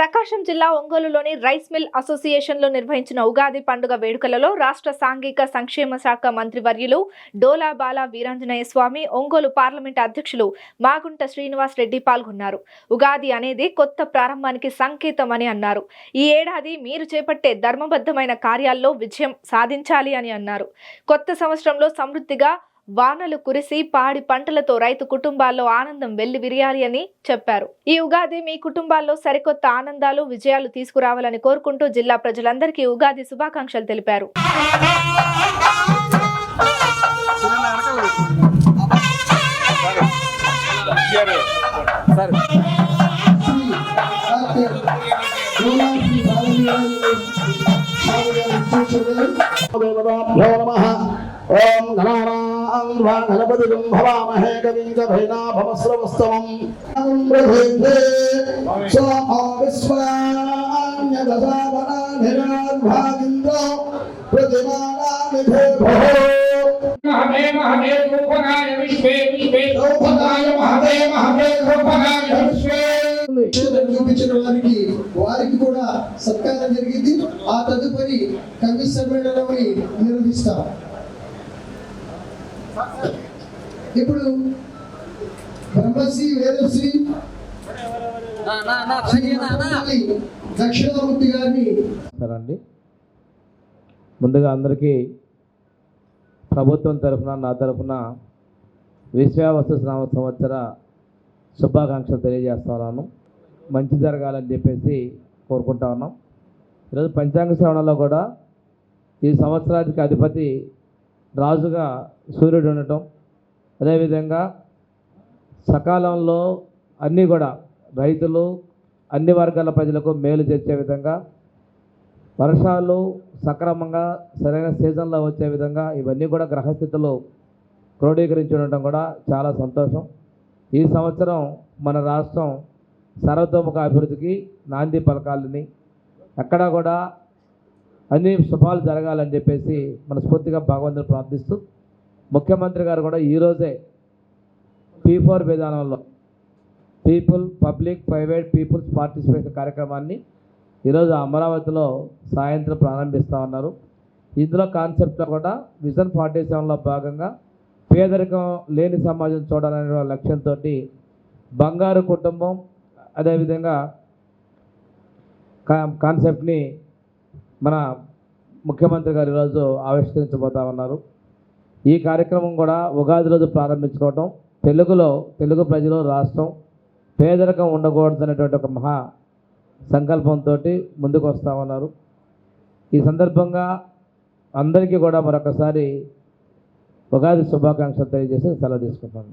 ప్రకాశం జిల్లా ఒంగోలులోని rice mill అసోసియేషన్లో నిర్వహించిన ఉగాది పండుగ వేడుకలలో రాష్ట్ర సాంఘిక సంక్షేమ శాఖ మంత్రివర్యులు డోలా బాల వీరాంజనేయ స్వామి ఒంగోలు పార్లమెంట్ అధ్యక్షులు మాగుంట శ్రీనివాస్ రెడ్డి పాల్గొన్నారు. ఉగాది అనేది కొత్త ప్రారంభానికి సంకేతం అని అన్నారు. ఈ ఏడాది మీరు చేపట్టే ధర్మబద్ధమైన కార్యాల్లో విజయం సాధించాలి అని అన్నారు. కొత్త సంవత్సరంలో సమృద్ధిగా వానలు కురిసి పాడి పంటలతో రైతు కుటుంబాల్లో ఆనందం వెళ్ళి విరియాలి అని చెప్పారు. ఈ ఉగాది మీ కుటుంబాల్లో సరికొత్త ఆనందాలు విజయాలు తీసుకురావాలని కోరుకుంటూ జిల్లా ప్రజలందరికీ ఉగాది శుభాకాంక్షలు తెలిపారు. ఓం గణపతిం భవామహే కవింద భైనాభమస్రవస్తవం సోమో విశ్వాన్యదావనాధిరాద్భాగింద్ర ప్రతిమానామిభో మహదే మహదే రూపకాయ విశ్వే విశ్వే రూపకాయ మహదే మహదే రూపకాయ విశ్వే. చూపించిన వారికి వారికి కూడా సత్కారం జరిగింది. ఆ తదుపరి కవి సమ్మేళనం నిర్వహిస్తారు ఇప్పుడు బ్రహ్మశ్రీ వేదశ్రీ శ్రీ మఠంపల్లి దక్షిణామూర్తి గారిని సరే అండి ముందుగా అందరికీ ప్రభుత్వం తరఫున నా తరఫున విశ్వావస్తు స్నామ సంవత్సర శుభాకాంక్షలు తెలియజేస్తున్నాను మంచి జరగాలని చెప్పేసి కోరుకుంటా ఉన్నాం. ఈరోజు పంచాంగ శ్రవణంలో కూడా ఈ సంవత్సరానికి అధిపతి రాజుగా సూర్యుడు ఉండటం. అదేవిధంగా సకాలంలో అన్నీ కూడా రైతులు అన్ని వర్గాల ప్రజలకు మేలు చేసే విధంగా వర్షాలు సక్రమంగా సరైన సీజన్లో వచ్చే విధంగా ఇవన్నీ కూడా గ్రహస్థితులు క్రోడీకరించి ఉండటం కూడా చాలా సంతోషం. ఈ సంవత్సరం మన రాష్ట్రం సర్వతోముఖ అభివృద్ధికి నాంది పలకాలని ఎక్కడా కూడా అన్ని శుభాలు జరగాలని చెప్పేసి మనస్ఫూర్తిగా భగవంతుని ప్రార్థిస్తూ ముఖ్యమంత్రి గారు కూడా ఈరోజే పీ ఫోర్ విధానంలో people public private people's participation కార్యక్రమాన్ని ఈరోజు అమరావతిలో సాయంత్రం ప్రారంభిస్తూ ఉన్నారు. ఇందులో కాన్సెప్ట్లో కూడా విజన్ ఫార్టీ సెవెన్లో భాగంగా పేదరికం లేని సమాజం చూడాలనే లక్ష్యంతో బంగారు కుటుంబం అదేవిధంగా కా కాన్సెప్ట్ని మన ముఖ్యమంత్రి గారు ఈరోజు ఆవిష్కరించబోతా ఉన్నారు. ఈ కార్యక్రమం కూడా ఉగాది రోజు ప్రారంభించుకోవటం తెలుగులో తెలుగు ప్రజలు రాష్ట్రం పేదరికం ఉండకూడదు అనేటువంటి ఒక మహా సంకల్పంతో ముందుకు వస్తూ ఉన్నారు. ఈ సందర్భంగా అందరికీ కూడా మరొకసారి ఉగాది శుభాకాంక్షలు తెలియజేసి సెలవు తీసుకుంటాను